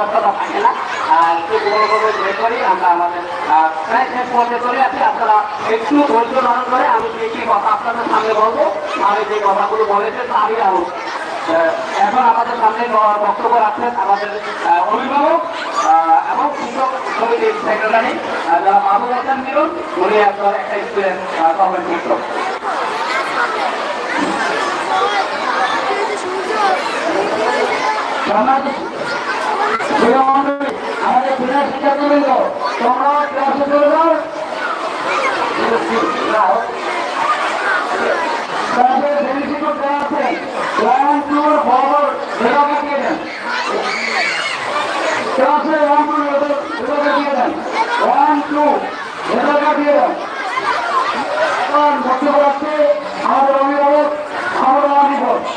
ব্যবস্থাটা থাকে না। আর একটু বড় বড় করি আমরা আমাদের প্রায় শেষ পর্যায়ে চলে আসি আপনারা একটু ধৈর্য ধারণ করে আমি যে কি কথা আপনাদের সামনে বলব আমি যে কথাগুলো বলেছে তারই আহ, এখন আমাদের সামনে বক্তব্য রাখছেন আমাদের অভিভাবক এবং শিক্ষক সমিতির সেক্রেটারি যারা মাহবুব হাসান মিলন উনি আপনার একটা স্টুডেন্ট গভর্নমেন্ট শিক্ষক আমাদের ক্রীড়া শিক্ষার্থীবৃন্দ তোমরা ক্লাসে চলে যাও আমাদের অভিভাবক আমাদের অভিভাবক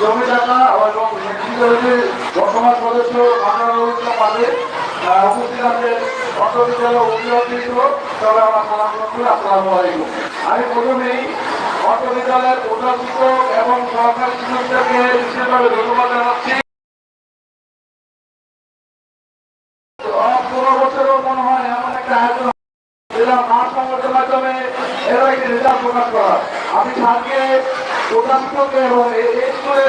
জমি টাকা এবং বর্তমান সদস্য আপনারা উপস্থিত আছেন সালাম করছি আসসালামু আলাইকুম আমি শিক্ষক এমন একটা আয়োজন যেটা মাঠ মাধ্যমে এর একটি করা আমি প্রধান শিক্ষককে এবং এই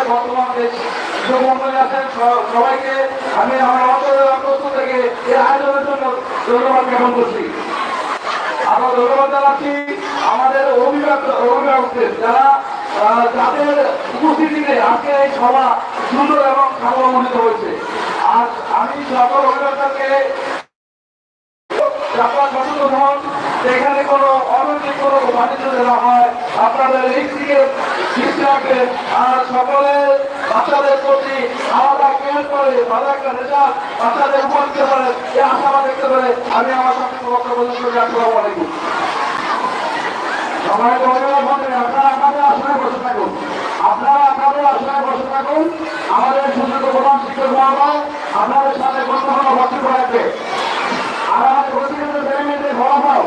বর্তমান যে শিক্ষক সবাইকে আমি আমার অন্তরের অন্তস্থ থেকে এই আয়োজনের জন্য ধন্যবাদ জ্ঞাপন করছি। আমরা ধন্যবাদ জানাচ্ছি আমাদের অভিভাবক অভিভাবকদের যারা যাদের উপস্থিতিতে আজকে এই সভা সুন্দর এবং সাফল্যমণ্ডিত হয়েছে। আর আমি সকল অভিভাবককে আপনারা সচেতন হন এখানে কোনো অনৈতিক কোনো বাণিজ্য দেওয়া হয়, আপনাদের এই দিকে দৃষ্টি রাখবেন। আর সকলের বাচ্চাদের প্রতি আলাদা কেয়ার করে ভালো একটা রেজাল্ট বাচ্চাদের দিতে পারে এই আশাবাদ দেখতে পারে আমি আমার সঙ্গে বক্তব্য করছি আসসালামু আলাইকুম সবাই আপনারা আপনাদের আসনে বসে থাকুন। আপনারা আপনাদের আসনে বসে থাকুন। আমাদের সুযোগ প্রধান শিক্ষক মহাশয় আপনাদের সাথে গুরুত্বপূর্ণ বক্তব্য রাখবে আর আমাদের প্রতিনিধি ফলাফল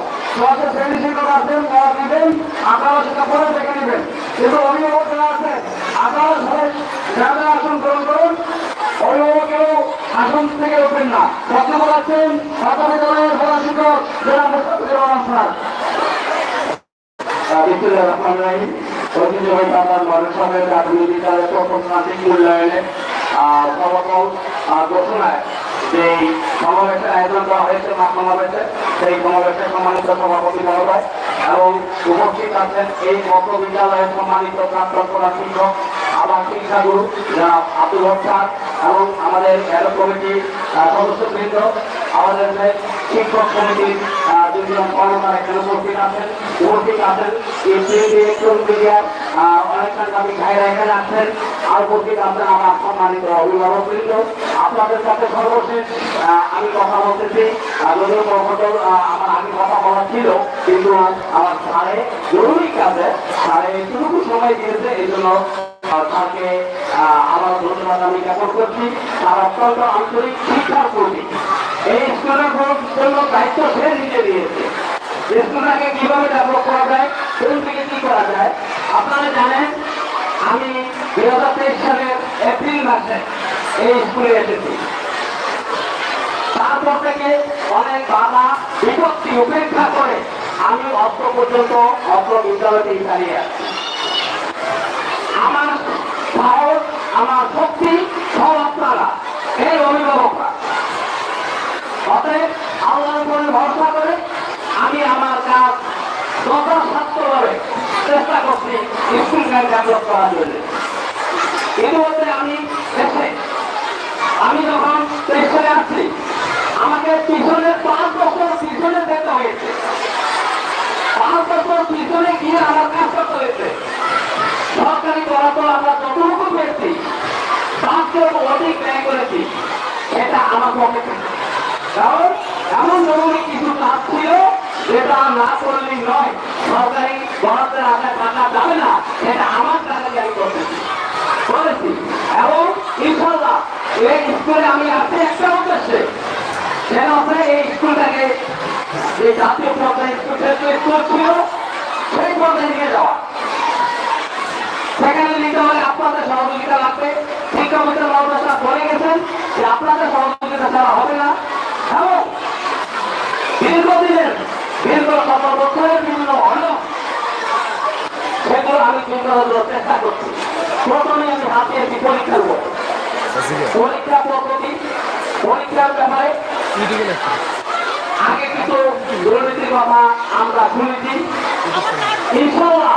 শ্রেণি শিক্ষক আছেন তারা দিবেন আপনারা সেটা পরে দেখে নেবেন। কিন্তু অভিভাবক যারা আছেন আপনারা সবাই যারা আসন গ্রহণ করুন। অভিভাবকেও আসন থেকে উঠবেন না। বক্তব্য রাখছেন ঢাকা বিদ্যালয়ের প্রধান শিক্ষক জেলা মুস্তাফিজুর রহমান স্যার বিদ্যুতের রহমান রাহিম ঐতিহ্যবাহী বাংলার মানুষ এবং উপস্থিত আছেন এই মত বিদ্যালয়ের সম্মানিত প্রাক্তন শিক্ষক শিক্ষাগুরু যারা আব্দুল হক এবং আমাদের এর কমিটির সদস্যবৃন্দ, আমাদের শিক্ষক কমিটির দুজন কর্মকার এখানে উপস্থিত আছেন উপস্থিত আছেন। মিডিয়ার অনেক সাংবাদিক ভাইরা এখানে আছেন। আর উপস্থিত আছেন আমার সম্মানিত অভিভাবক বৃন্দ আপনাদের সাথে সর্বশেষ আমি কথা বলতেছি। যদিও প্রফেসর আমার আগে কথা বলা ছিল, কিন্তু আমার স্যারে জরুরি কাজে, স্যারে একটুকু সময় দিয়েছে, এই জন্য স্যারকে আমার ধন্যবাদ আমি জ্ঞাপন করছি। তার অত্যন্ত আন্তরিক শিক্ষার প্রতি এই স্কুলের জন্য দায়িত্ব সে নিজে নিয়েছে। স্কুলটাকে কীভাবে ডেভেলপ করা যায়, কোন থেকে কি করা যায়, আপনারা জানেন, আমি দুই হাজার তেইশ সালের এপ্রিল মাসে এই স্কুলে এসেছি। তারপর থেকে অনেক বাধা, বিপত্তি উপেক্ষা করে আমি অস্ত্র পর্যন্ত অস্ত্র বিদ্যালয়তে চালিয়ে আছি আমার সাহস আমার শক্তি সব আপনারা। এই অভিভাবকরা। অতএব আল্লাহর উপরে ভরসা করে আমি আমার কাজ যথাসাধ্যভাবে চেষ্টা করছি স্কুল গাইড ডেভেলপ করার জন্য। ইতিমধ্যে আমি এসে আমি যখন স্টেশনে আসছি আমাকে পিছনে পাঁচ বছর পিছনে যেতে হয়েছে। পাঁচ বছর পিছনে গিয়ে আমার কাজ করতে হয়েছে। সরকারি বরাদ্দ আমরা যতটুকু পেয়েছি, তার চেয়ে অধিক ব্যয় করেছি, এটা আমার পক্ষে। কারণ এমন জরুরি কিছু কাজ ছিল যেটা না করলেই নয়, সরকারি বরাদ্দের আশায় টাকা যাবে না এটা আমার টাকা আমি করতেছি করেছি এবং ইনশাল্লাহ এই স্কুলে আমি আসি একটা উদ্দেশ্যে, সেটা হচ্ছে এই স্কুলটাকে যে জাতীয় পর্যায়ে স্কুল ছিল, সেই পর্যায়ে নিয়ে যাওয়া সেখানে নিতে হলে আপনাদের সহযোগিতা লাগবে। শিক্ষামন্ত্রী মাদ্রাসা বলে গেছেন যে আপনাদের সহযোগিতা ছাড়া হবে না। এবং দীর্ঘদিনের, দীর্ঘ শত বছরের বিভিন্ন অনিয়ম সেগুলো আমি চিন্তা করার চেষ্টা করছি। প্রথমে আমি হাতে একটি পরীক্ষা দেবো পরীক্ষা পদ্ধতি, পরীক্ষার ব্যাপারে আগে কিছু দুর্নীতির কথা আমরা শুনেছি। ইনশাল্লাহ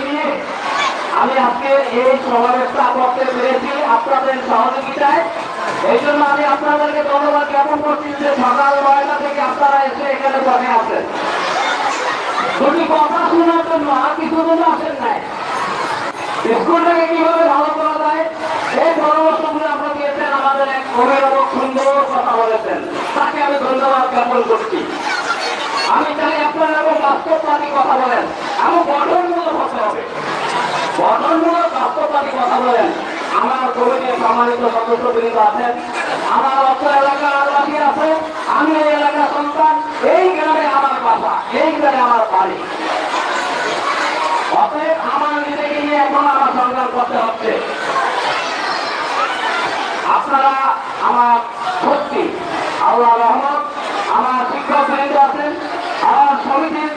আমি আজকে এই সমাবেশটা করতে পেরেছি আপনাদের সহযোগিতায়। এই জন্য আমি আপনাদেরকে ধন্যবাদ জ্ঞাপন করছি যে সকাল নয়টা থেকে আপনারা এসে এখানে বসে আছেন। দুটি কথা শোনার জন্য আর কিছু জন্য আসেন নাই। স্কুলটাকে কীভাবে ভালো করা যায়, এই পরামর্শগুলো আপনারা দিয়েছেন আমাদের এক অভিভাবক সুন্দর কথা বলেছেন। তাকে আমি ধন্যবাদ জ্ঞাপন করছি। আমি চাই আপনারা এবং বাস্তববাদী কথা বলেন, এমন গঠনমূলক হতে হবে গঠনমূলক বাস্তববাদী কথা বলেন। আমার কমিটির সম্মানিত সদস্যবৃন্দ আছেন। আমার অর্থ এলাকার আদিবাসী আছে। আমি এই এলাকার সন্তান। এই গ্রামে আমার বাসা এই গ্রামে আমার বাড়ি। অতএব আমার সংগ্রাম করতে হচ্ছে। আপনারা আমার সত্যি আল্লাহ রহমত, আমার শিক্ষক বৃন্দ আছেন, আমার সমিতির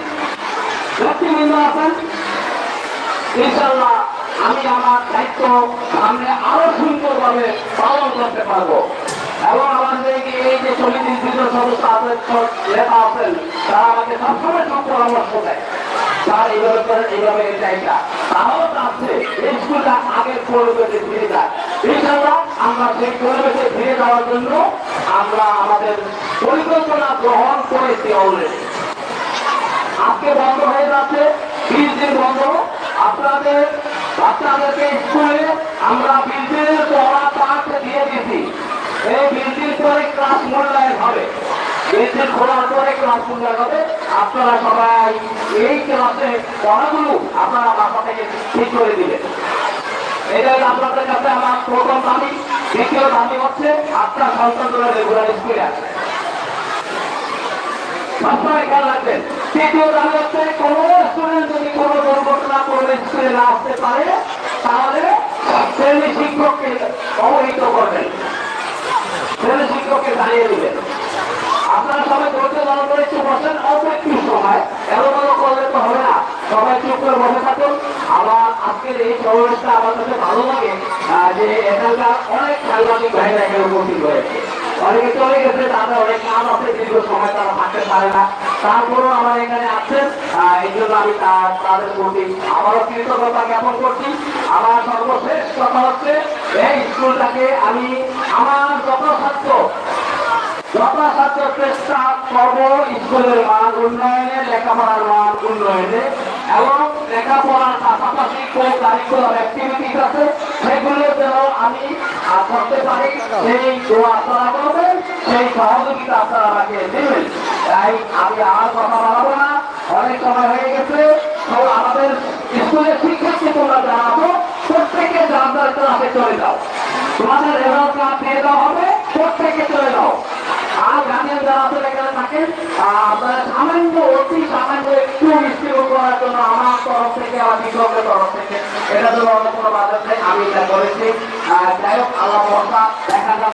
ব্যক্তিবৃন্দ আছেন। ইনশাল্লাহ আমি আমার দায়িত্ব সামনে আরও সুন্দরভাবে পালন করতে পারব। এবং আমাদের এই যে- সমিতির দুজন সদস্য আছেন নেতা আছেন, তারা আমাকে সবসময় সব পরামর্শ দেয়। স্যার, এইভাবে করেন, এইভাবে এটা এটা তারাও চাচ্ছে এই স্কুলটা আগের পরিবেশে ফিরে যায়। ইনশাল্লাহ আমরা সেই পরিবেশে ফিরে যাওয়ার জন্য আমরা আমাদের পরিকল্পনা গ্রহণ করেছি অলরেডি আজকে বন্ধ হয়ে যাচ্ছে বিশ দিন বন্ধ। আপনাদের বাচ্চাদেরকে স্কুলে আমরা দিনের পড়া পাঠ দিয়ে দিয়েছি। এই দিন পরে ক্লাস মূল্যায়ন হবে। দিন খোলার পরে ক্লাস মূল্যায়ন হবে। আপনারা সবাই এই ক্লাসে পড়াগুলো আপনারা বাসা থেকে ঠিক করে দিবেন। এটাই আপনাদের কাছে আমার প্রথম দাবি। দ্বিতীয় দাবি হচ্ছে আপনার সন্তানগুলো রেগুলার স্কুলে আসে সবসময় খেয়াল রাখবেন তাহলে শ্রেণি শিক্ষককে অবহিত করবেন। শ্রেণি শিক্ষককে না। সবাই চুপ করে বসে থাকুন। আমার আজকের এই আমার কাছে ভালো লাগে যে এখানকার অনেক সাংবাদিক ভাইরা এখানে উপস্থিত হয়েছে অনেকে চলে গেছে, তাদের অনেক কাজ আছে, দীর্ঘ সময় তারা থাকতে পারে না। তারপরেও আমার এখানে আছেন এই জন্য আমি তাদের প্রতি আবারও কৃতজ্ঞতা জ্ঞাপন করছি। আমার সর্বশেষ কথা হচ্ছে, এই স্কুলটাকে আমি আমার যথাসাধ্য যথাসাধ্য চেষ্টা করব স্কুলের মান উন্নয়নে, লেখাপড়ার মান উন্নয়নে এবং লেখাপড়ার পাশাপাশি কোন কারিকুলার আছে। সেগুলো যেন আমি করতে পারি। সেই দোয়া আপনারা করবেন, সেই সহযোগিতা আপনারা আমাকে দেবেন। তাই আমি আর কথা বাড়াবো না। অনেক সময় হয়ে গেছে তো আমাদের স্কুলের শিক্ষার্থী তোমরা যারা প্রত্যেকে যার ক্লাসে চলে যাও। তোমাদের রেজাল্ট কার্ড দিয়ে দেওয়া হবে প্রত্যেকে চলে যাও। আর গার্জিয়ান যারা আসলে এখানে থাকেন আপনারা সামান্য, অতি সামান্য একটু মুখ করার জন্য আমার তরফ থেকে, আমার শিক্ষকের তরফ থেকে এটা জন্য অন্য কোনো নেই, আমি এটা করেছি। যাই হোক আল্লাহ দেখা